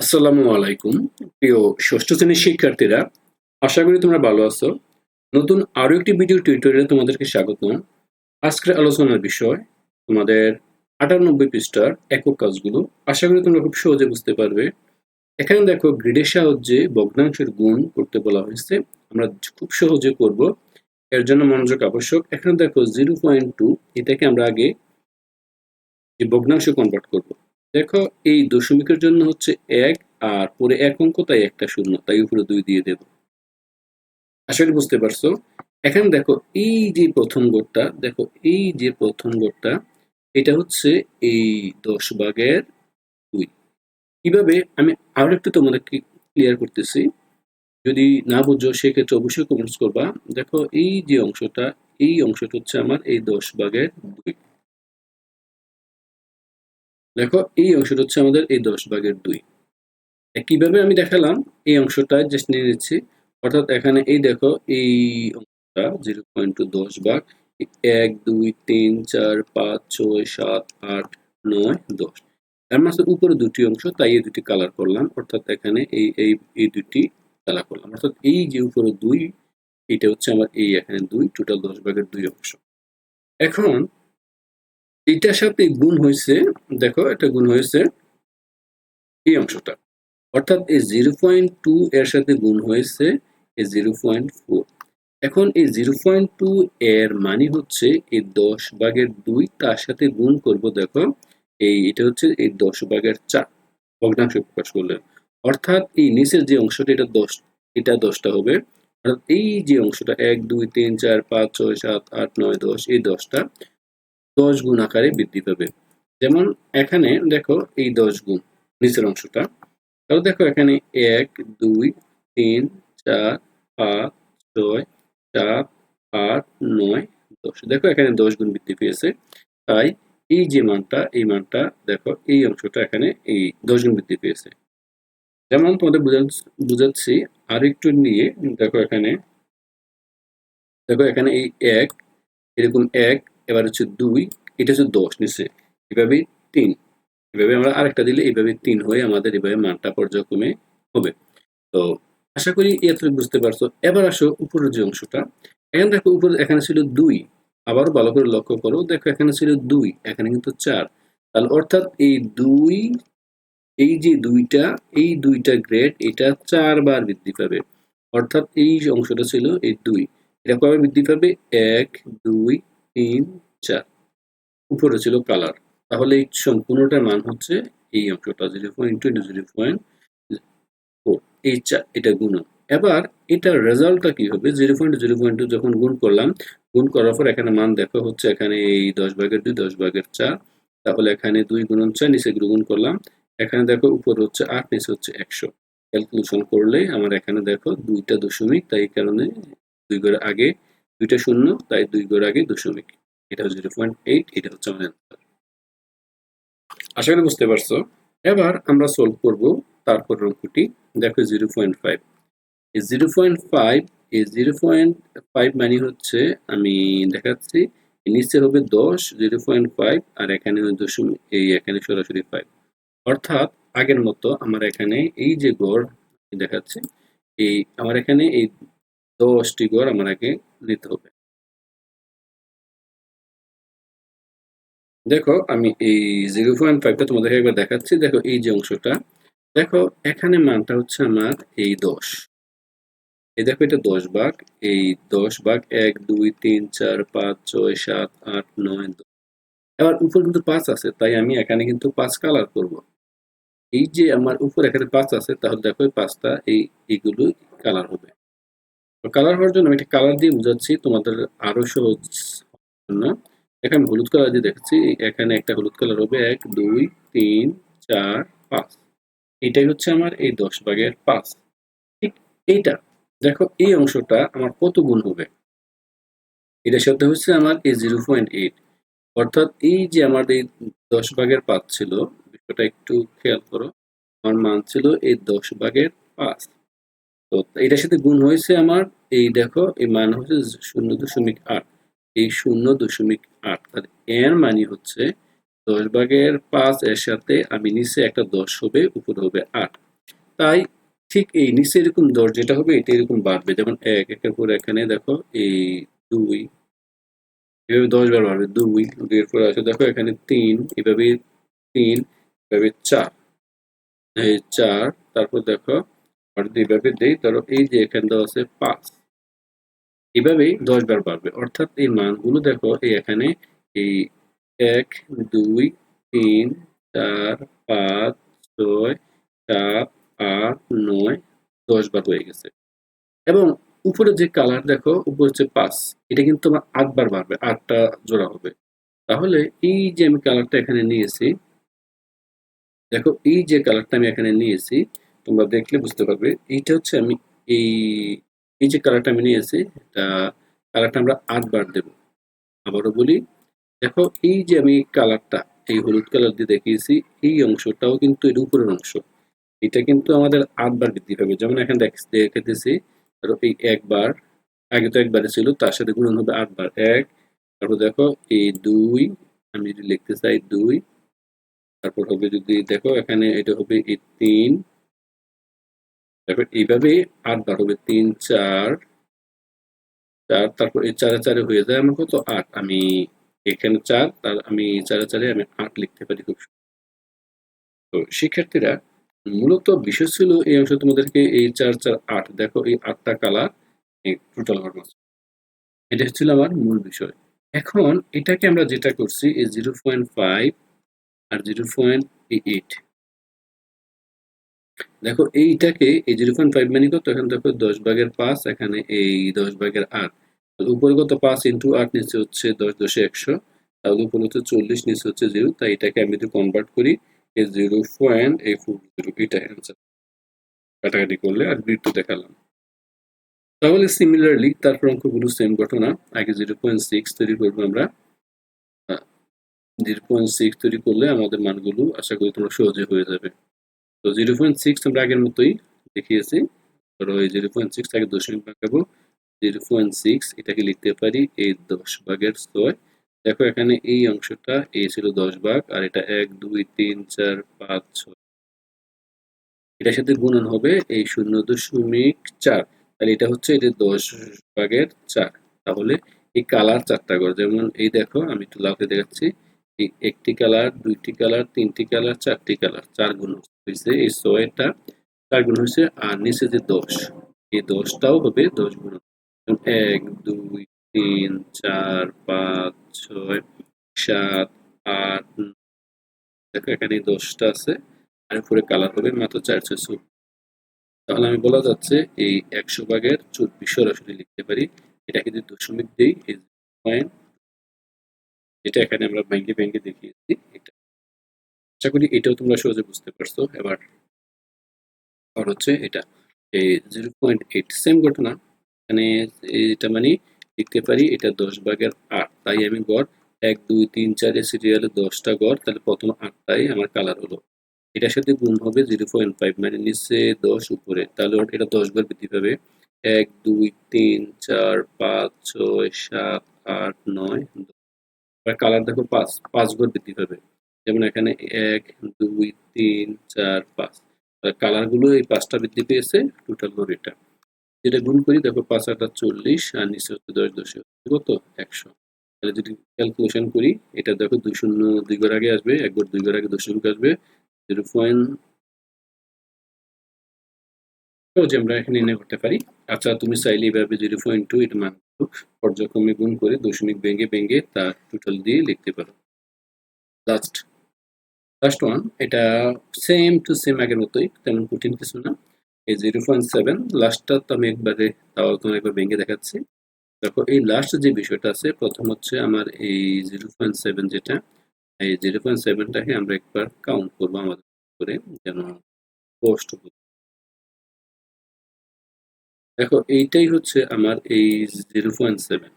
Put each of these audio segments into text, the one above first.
আসসালামু আলাইকুম। প্রিয় ষষ্ঠ শ্রেণির শিক্ষার্থীরা, আশা করি তোমরা ভালো আছো। নতুন আরও একটি ভিডিও টিউটোরিয়ালে তোমাদেরকে স্বাগত আজকের আলোচনার বিষয়, তোমাদের আটানব্বই পৃষ্ঠার একক কাজগুলো। আশা করি তোমরা খুব সহজে বুঝতে পারবে। এখানে দেখো, গ্রিডের সাহায্যে ভগ্নাংশের গুণ করতে বলা হয়েছে। আমরা খুব সহজে করব। এর জন্য মনোযোগ আবশ্যক। এখানে দেখো জিরো পয়েন্ট টু এটাকে আমরা আগে যে ভগ্নাংশ কনভার্ট করব। দেখো, এই দশমিকের জন্য হচ্ছে এক, আর পরে এক অঙ্ক, তাই একটা শূন্য, তাই উপরে দুই দিয়ে দেব। আশা করি বুঝতে পারছ? এখানে দেখো, এই যে প্রথম গোটটা, দেখো, এই যে প্রথম গোটটা, এটা হচ্ছে এই দশ ভাগের দুই। কীভাবে? আমি আরও একটু তোমাদেরকে ক্লিয়ার করতেছি। যদি না বুঝো, সেক্ষেত্রে অবশ্যই কমেন্টস করবা। দেখো, এই যে অংশটা, এই অংশটা হচ্ছে আমার এই দশ ভাগের দুই। দেখো, এই অংশটা হচ্ছে আমাদের এই দশ ভাগের দুই। কীভাবে আমি দেখালাম? এই অংশটা জাস্ট নিয়ে নিচ্ছি। অর্থাৎ এখানে এই দেখো, এই অংশটা জিরো পয়েন্ট টু দশ ভাগ এক, দুই, তিন, চার, পাঁচ, ছয়, সাত, আট, নয়, দশ। এর মাঝে উপরে দুটি অংশ, তাই এই দুটি কালার করলাম। অর্থাৎ এখানে এই এই এই দুটি কালার করলাম। অর্থাৎ এই যে উপরে দুই, এটা হচ্ছে আমার এই এখানে দুই টোটাল দশ ভাগের দুই অংশ। এখন এটার সাথে গুণ হয়েছে দেখো এটা গুণ হয়েছে এই অংশটা। অর্থাৎ এই জিরো পয়েন্ট টু এর সাথে গুণ হয়েছে এই জিরো পয়েন্ট ফোর এখন এই জিরো পয়েন্ট টু এর মানে হচ্ছে এই দশ ভাগের দুই তার সাথে গুণ করব, দেখো, এই এটা হচ্ছে এই দশ ভাগের চার, ভগ্নাংশ প্রকাশ করলে। অর্থাৎ এই নিচের যে অংশটা, এটা দশ, এটা দশটা হবে। অর্থাৎ এই যে অংশটা, এক, দুই, তিন, চার, পাঁচ, ছয়, সাত, আট, নয়, দশ, এই দশটা দশ গুণ আকারে বৃদ্ধি পাবে। যেমন এখানে দেখো এই দশ গুণ, নিচের অংশটা। তাহলে দেখো এখানে এক, দুই, তিন, চার, পাঁচ, ছয়, সাত, আট, নয়, দশ। দেখো এখানে দশ গুণ বৃদ্ধি পেয়েছে। তাই এই যে মানটা, এই মানটা দেখো এই অংশটা এখানে এই দশ গুণ বৃদ্ধি পেয়েছে। যেমন তোমাদের বুঝাচ্ছি, আর একটু নিয়ে দেখো এখানে। দেখো এখানে এই এক, এরকম এক এবার হচ্ছে দুই, এটা হচ্ছে দশ নিচে এভাবে তিন, এভাবে আমরা আরেকটা দিলে এইভাবে তিন হয়ে আমাদের এভাবে মানটা পর্যায়ক্রমে হবে। তো আশা করি এতটুকু বুঝতে পারছ। এবার আসো উপরের যে অংশটা। এখানে দেখো উপরে, এখানে ছিল দুই। আবারও ভালো করে লক্ষ্য করো। দেখো এখানে ছিল দুই, এখানে কিন্তু চার। তাহলে অর্থাৎ এই দুই, এই যে দুইটা, এই দুইটা গ্রেড, এটা চারবার বৃদ্ধি পাবে। অর্থাৎ এই অংশটা ছিল এই দুই। এটা কবে বৃদ্ধি পাবে? এক, দুই তিন, চার। উপরে ছিল কালার তাহলে এই সম্পূর্ণটার মান হচ্ছে এই অংশটা zero point two zero point four এই এটা গুণ। এবার এটার রেজাল্টটা কি হবে? Zero point zero point two যখন গুণ করলাম, গুণ করার পর এখানে মান দেখা হচ্ছে এখানে এই দশ ভাগের দুই, দশ ভাগের চার। তাহলে এখানে দুই গুণন চার, নিচে গুণ করলাম। এখানে দেখো উপর হচ্ছে আট, নিচে হচ্ছে একশো। ক্যালকুলেশন করলে আমার এখানে দেখো দুইটা দশমিক, তাই কারণে দুই ঘর আগে দুইটা শূন্য, তাই দুই ঘর আগে দশমিক এটা জিরো পয়েন্ট এইট এটা হচ্ছে আমাদের আশা করি বুঝতে পারছ। এবার আমরা সলভ করব তারপর অঙ্কটি। দেখো জিরো পয়েন্ট ফাইভ এই জিরো পয়েন্ট ফাইভ এই জিরো পয়েন্ট ফাইভ মানে হচ্ছে আমি দেখাচ্ছি নিচে হবে দশ জিরো পয়েন্ট ফাইভ আর এখানে দশমিক এই এখানে সরাসরি ফাইভ অর্থাৎ আগের মতো আমার এখানে এই যে গড় দেখাচ্ছে, এই আমার এখানে এই দশটি গড় আগে নিতে হবে। দেখো, আমি এই জিরো পয়েন্ট ফাইভটা তোমাদেরকে একবার দেখাচ্ছি। দেখো, এই যে অংশটা, দেখো, এখানে মানটা হচ্ছে আমার এই দশ। এই দেখো, এটা দশ ভাগ। এই দশ ভাগ এক, দুই, তিন, চার, পাঁচ, ছয়, সাত, আট, নয়, দশ। এবার উপর কিন্তু পাঁচ আছে, তাই আমি এখানে কিন্তু পাঁচ কালার করব। এই যে আমার উপর এখানে পাঁচ আছে, তাহলে দেখো, এই পাঁচটা, এই এইগুলো কালার হবে। কালার হওয়ার জন্য আমি একটা কালার দিয়ে বুঝাচ্ছি তোমাদের আরও সহজ জন্য এখানে হলুদ কালার দিয়ে দেখছি এখানে একটা হলুদ কালার হবে এক, দুই, তিন, চার, পাঁচ। এটাই হচ্ছে আমার এই দশ ভাগের পাঁচ। ঠিক এইটা। দেখো এই অংশটা আমার কত গুণ হবে? এটার সাথে হচ্ছে আমার এই জিরো পয়েন্ট এইট অর্থাৎ এই যে আমার এই দশ ভাগের পাঁচ ছিল, বিষয়টা একটু খেয়াল করো। আমার মান ছিল এই দশ ভাগের পাঁচ। তো এটার সাথে গুণ হয়েছে আমার এই দেখো, এই মান হচ্ছে শূন্য দশমিক আট। এই শূন্য দশমিক আট, তাহলে এর মানে হচ্ছে দশ ভাগের পাঁচ এর সাথে আমি নিচে একটা দশ হবে, উপরে হবে আট। তাই ঠিক এই নিচে এরকম দশ যেটা হবে, এটা এরকম বাড়বে। যেমন এক, একের পর এখানে দেখো, এই দুই, এভাবে দশ বার বাড়বে, দুই দুইয়ের পর আছে, দেখো এখানে তিন, এভাবে তিন, এভাবে চার। চার, তারপর দেখো আর যদি এভাবে দেই, ধরো এই যে এখানে দেওয়া আছে পাঁচ। এভাবেই দশ বার বাড়বে। অর্থাৎ এই মানগুলো দেখো, এই এখানে এই এক, দুই, তিন, চার, পাঁচ, ছয়, সাত, আট, নয়, দশ বার হয়ে গেছে। এবং উপরে যে কালার দেখো, উপরে হচ্ছে পাঁচ। এটা কিন্তু আমার আটবার বাড়বে, আটটা জোড়া হবে। তাহলে এই যে আমি কালারটা এখানে নিয়েছি, দেখো এই যে কালারটা আমি এখানে নিয়েছি তোমরা দেখলে বুঝতে পারবে। এইটা হচ্ছে আমি এই এই যে কালারটা আমি নিয়েছি এটা কালারটা আমরা আটবার দেব। আবারও বলি, দেখো এই যে আমি কালারটা এই হলুদ কালার দিয়ে দেখিয়েছি, এই অংশটাও কিন্তু এর উপরের অংশ। এটা কিন্তু আমাদের আটবার বৃদ্ধি পাবে যেমন এখানে দেখ- দেখাতেছি, ধরো এই একবার আগে তো একবারে ছিল, তার সাথে গুণন হবে আটবার এক, তারপর দেখো এই দুই, আমি যদি লিখতে চাই দুই, তারপর হবে যদি, দেখো এখানে এটা হবে এই তিন তারপর এইভাবে আটবার হবে, তিন, চার চার, তারপর এই চারে চারে হয়ে যায় আমার কত? আট। আমি এখানে চার, তার আমি চারে চারে আমি আট লিখতে পারি খুব তো শিক্ষার্থীরা, মূলত বিষয় ছিল এই অংশ তোমাদেরকে এই চার চার, আট। দেখো এই আটটা কালার এই টোটাল হরমোন এটা ছিল আমার মূল বিষয়। এখন এটাকে আমরা যেটা করছি, এই জিরো পয়েন্ট ফাইভ আর জিরো পয়েন্ট এইট দেখো এইটাকে এই জিরো পয়েন্ট ফাইভ মানে কত? এখানে দেখো দশ ভাগের পাঁচ, এখানে এই দশ ভাগের আট। উপরে কত? পাঁচ ইন্টু আট নিচে হচ্ছে দশ, দশে একশো। তাহলে উপরে হচ্ছে চল্লিশ, নিচে হচ্ছে জিরো তাই এটাকে আমি যদি কনভার্ট করি, এই জিরো পয়েন্ট এই ফোর জিরো এটা অ্যান্সার কাটাকাটি করলে আর বৃত্ত দেখালাম। তাহলে সিমিলারলি তারপর অঙ্কগুলো সেম ঘটনা। আগে জিরো পয়েন্ট সিক্স তৈরি করব আমরা। জিরো পয়েন্ট সিক্স তৈরি করলে আমাদের মানগুলো আশা করি তোমরা সহজে হয়ে যাবে। তো জিরো পয়েন্ট সিক্স আমরা আগের মতোই দেখিয়েছি। ধরো এই জিরো পয়েন্ট সিক্স আগে দশমিক ভাগাবো জিরো পয়েন্ট সিক্স এটাকে লিখতে পারি এই দশ ভাগের ছয়। দেখো এখানে এই অংশটা এই ছিল দশ ভাগ আর এটা এক, দুই, তিন, চার, পাঁচ, ছয়। এটার সাথে গুণন হবে এই শূন্য দশমিক চার। তাহলে এটা হচ্ছে এটা দশ ভাগের চার। তাহলে এই কালার চারটা করে। যেমন এই দেখো, আমি একটু লাউকে দেখাচ্ছি। একটি কালার, দুইটি কালার, তিনটি কালার, চারটি কালার। চার গুণ হয়েছে এই ছয়টা। চার গুণ হয়েছে আর নিচে যে দশ, এই দশটাও হবে দশ গুণ। এক, দুই, তিন, চার, পাঁচ, ছয়, সাত, আট। দেখো এখানে দশটা আছে, আর উপরে কালার হবে মাত্র চারশো চব্বিশ তাহলে আমি বলা যাচ্ছে এই একশো ভাগের চব্বিশ সরাসরি লিখতে পারি। এটাকে যদি দশমিক দিই পয়েন্ট যেটা এখানে আমরা ব্যাংকে ব্যাংকে দেখিয়েছি, এটা আশা করি এটাও তোমরা সহজে বুঝতে পারছ। এবার আর হচ্ছে এটা, এই জিরো পয়েন্ট এইট সেম ঘটনা। এখানে এটা মানে লিখতে পারি এটা দশ ভাগের আট, তাই আমি গড় এক, দুই, তিন, চার সিরিয়ালে দশটা গড়, তাহলে প্রথম আটটাই আমার কালার হলো। এটার সাথে গুণ হবে জিরো পয়েন্ট ফাইভ মানে নিচে দশ, উপরে, তাহলে এটা দশ বার বৃদ্ধি পাবে। এক, দুই, তিন, চার, পাঁচ, ছয়, সাত, আট, নয় দশ। এবার কালার দেখো পাঁচ পাঁচ ঘর বৃদ্ধি পাবে। যেমন এখানে এক, দুই, তিন, চার, পাঁচ। কালারগুলো এই পাঁচটা বৃদ্ধি পেয়েছে টোটাল ঘর এটা। যেটা গুণ করি, দেখো পাঁচ আটা চল্লিশ, আর নিচে হচ্ছে দশ, দশে কত একশো। তাহলে যদি ক্যালকুলেশন করি, এটা দেখো দুই শূন্য দুই ঘর আগে আসবে একবার দুই ঘর আগে দশমিক আসবে, জিরো পয়েন্ট যে আমরা এখানে নির্ণয় করতে পারি। আচ্ছা তুমি চাইলে এভাবে জিরো পয়েন্ট টু এটা মান পর্যায়ক্রমে গুণ করে দশমিক ভেঙে ভেঙে তার টোটাল দিয়ে লিখতে পারো লাস্ট লাস্ট ওয়ান এটা সেম টু সেম আগের মতোই, তেমন কঠিন কিছু না এই জিরো পয়েন্ট সেভেন লাস্টটা তো আমি একবারে, তাও তোমার একবার ভেঙে দেখাচ্ছি দেখো, এই লাস্ট যে বিষয়টা আছে, প্রথম হচ্ছে আমার এই জিরো পয়েন্ট সেভেন যেটা, এই জিরো পয়েন্ট সেভেনটাকে আমরা একবার কাউন্ট করব আমাদের করে যেন হয়। দেখো, এইটাই হচ্ছে আমার এই জিরো পয়েন্ট সেভেন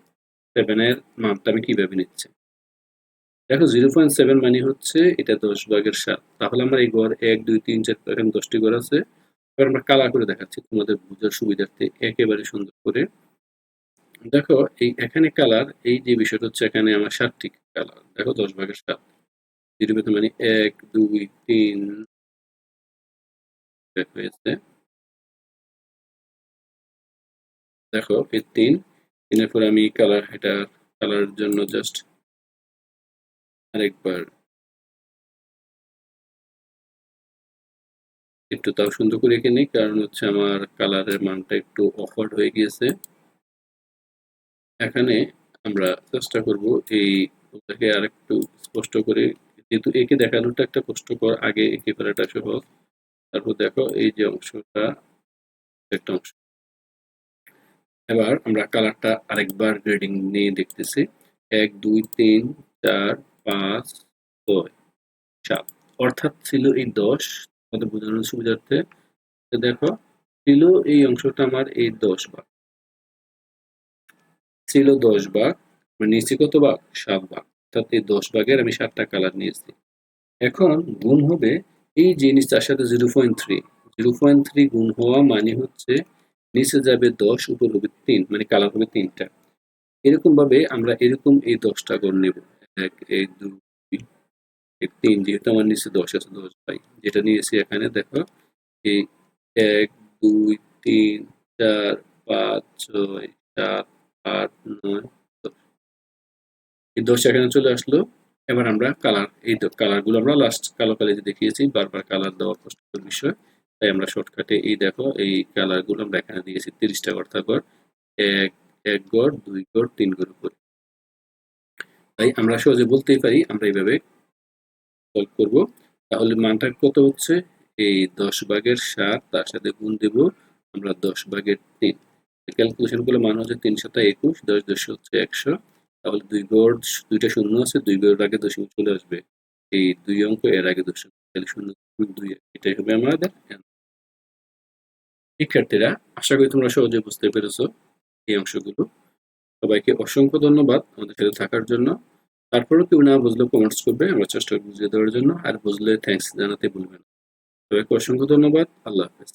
সেভেনের মানটা আমি কীভাবে নিচ্ছি? দেখো জিরো পয়েন্ট সেভেন মানে হচ্ছে এটা দশ ভাগের সাত। তাহলে আমার এই ঘর এক, দুই, তিন, চার এখানে দশটি ঘর আছে। এবার আমরা কালার করে দেখাচ্ছি, তোমাদের বোঝার সুবিধার্থে একেবারে সুন্দর করে। দেখো, এই এখানে কালার এই যে বিষয়টা হচ্ছে এখানে আমার সাতটি কালার দেখো, দশ ভাগের সাত। জিরো মানে এক, দুই, তিন হয়েছে। দেখো তিন তিনের পরে আমি কালার এটা কালারের জন্য জাস্ট আরেকবার একটু তাও সুন্দর করে এঁকে নিই, কারণ হচ্ছে আমার কালারের মানটা একটু অফার্ড হয়ে গিয়েছে। এখানে আমরা চেষ্টা করব এই ওটাকে আর একটু স্পষ্ট করে, যেহেতু একে দেখানোটা একটা কষ্টকর, আগে একে ফেলাটা সহজ। তারপর দেখো, এই যে অংশটা, একটা অংশ। এবার আমরা কালারটা আরেকবার গ্রেডিং নিয়ে দেখতেছি। এক, দুই, তিন, চার, পাঁচ, ছয়, সাত। অর্থাৎ ছিল এই দশ। আমাদের বোঝানোর সুবিধার্থে দেখো, ছিল এই অংশটা আমার এই দশ ভাগ। ছিল দশ ভাগ নিয়েছি কত ভাগ? সাত ভাগ। অর্থাৎ এই দশ ভাগের আমি সাতটা কালার নিয়েছি। এখন গুণ হবে এই জিনিস তার সাথে zero point three. Zero point three গুণ হওয়া মানে হচ্ছে নিচে যাবে দশ উপর হবে তিন মানে কালার হবে তিনটা। এরকম ভাবে আমরা এরকম এই দশটা গড় নেব। এক এই দুই এই তিন, যেহেতু আমার নিচে দশ আছে, দশ পাই যেটা নিয়েছি এখানে, দেখো এই এক, দুই, তিন, চার, পাঁচ, ছয়, সাত, আট, নয়, দশ। এই দশ এখানে চলে আসলো। এবার আমরা কালার, এই কালারগুলো আমরা লাস্ট কালো কালিতে দেখিয়েছি, বারবার কালার দেওয়া কষ্টকর বিষয়। তাই আমরা শর্টকাটে এই দেখো, এই কালারগুলো আমরা এখানে দিয়েছি তিরিশটা অর্থাৎ গড় এক এক গড়, দুই গড়, তিন গড় উপরে। তাই আমরা সহজে বলতেই পারি, আমরা এইভাবে সলভ করব। তাহলে মানটা কত হচ্ছে? এই দশ ভাগের সাত, তার সাথে গুণ দেব আমরা দশ ভাগের তিন। ক্যালকুলেশন করলে মান হচ্ছে তিন সাথে একুশ, দশ দশ হচ্ছে একশো। তাহলে দুই গড়, দুইটা শূন্য আছে, দুই গড়ের আগে দশমিক চলে আসবে। এই দুই অঙ্ক এর আগে দশমিক তাহলে শূন্য, দুই এটাই হবে আমাদের। শিক্ষার্থীরা, আশা করি তোমরা সহজে বুঝতে পেরেছ এই অংশগুলো। সবাইকে অসংখ্য ধন্যবাদ আমাদের সাথে থাকার জন্য। তারপরেও কেউ না বুঝলে কমেন্টস করবে, আমরা চেষ্টা বুঝিয়ে দেওয়ার জন্য। আর বুঝলে থ্যাংকস জানাতে ভুলবেন না। সবাইকে অসংখ্য ধন্যবাদ। আল্লাহ হাফেজ।